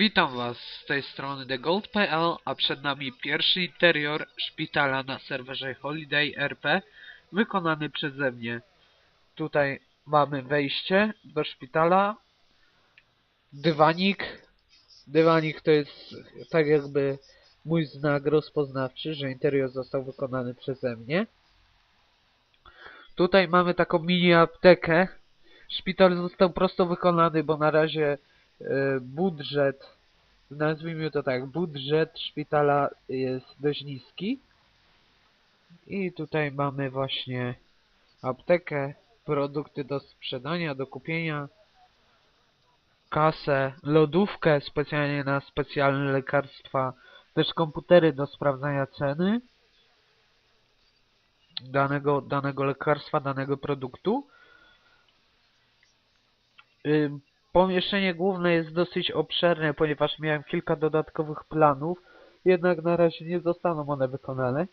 Witam Was z tej strony TheGold.pl, a przed nami pierwszy interior szpitala na serwerze Holiday RP wykonany przeze mnie. Tutaj mamy wejście do szpitala, dywanik. Dywanik to jest tak jakby mój znak rozpoznawczy, że interior został wykonany przeze mnie. Tutaj mamy taką mini aptekę. Szpital został prosto wykonany, bo na razie budżet, nazwijmy to tak, budżet szpitala jest dość niski. I tutaj mamy właśnie aptekę, produkty do sprzedania, do kupienia, kasę, lodówkę specjalnie na specjalne lekarstwa, też komputery do sprawdzania ceny danego, danego lekarstwa, danego produktu. Pomieszczenie główne jest dosyć obszerne, ponieważ miałem kilka dodatkowych planów, jednak na razie nie zostaną one wykonane.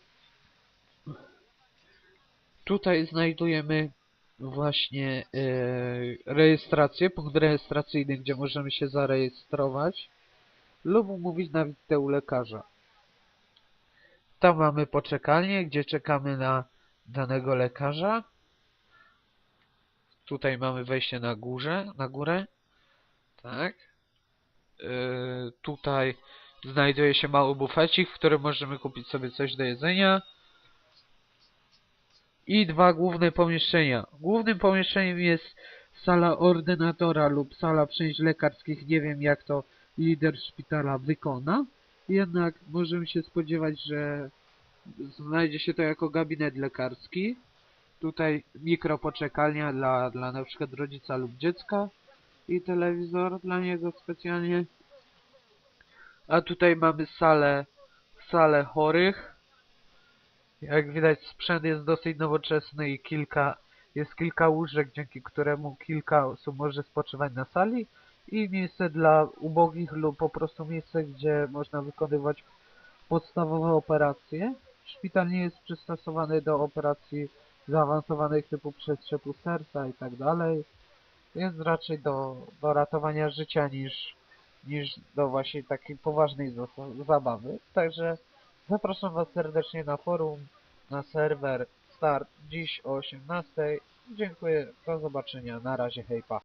Tutaj znajdujemy właśnie yy, rejestrację, punkt rejestracyjny, gdzie możemy się zarejestrować lub umówić na wizytę u lekarza. Tam mamy poczekalnię, gdzie czekamy na danego lekarza. Tutaj mamy wejście na górze, na górę. Tak. Yy, tutaj znajduje się mały bufecik, w którym możemy kupić sobie coś do jedzenia. I dwa główne pomieszczenia. Głównym pomieszczeniem jest sala ordynatora lub sala przyjęć lekarskich. Nie wiem jak to lider szpitala wykona. Jednak możemy się spodziewać, że znajdzie się to jako gabinet lekarski. Tutaj mikropoczekalnia dla, dla na przykład rodzica lub dziecka i telewizor dla niego specjalnie. A tutaj mamy salę, salę chorych. Jak widać sprzęt jest dosyć nowoczesny i kilka, jest kilka łóżek, dzięki któremu kilka osób może spoczywać na sali i miejsce dla ubogich lub po prostu miejsce, gdzie można wykonywać podstawowe operacje. Szpital nie jest przystosowany do operacji zaawansowanych typu przestrzepu serca i tak dalej. Jest raczej do, do ratowania życia niż, niż do właśnie takiej poważnej zabawy. Także zapraszam Was serdecznie na forum, na serwer Start dziś o 18. Dziękuję, do zobaczenia, na razie, hejpa.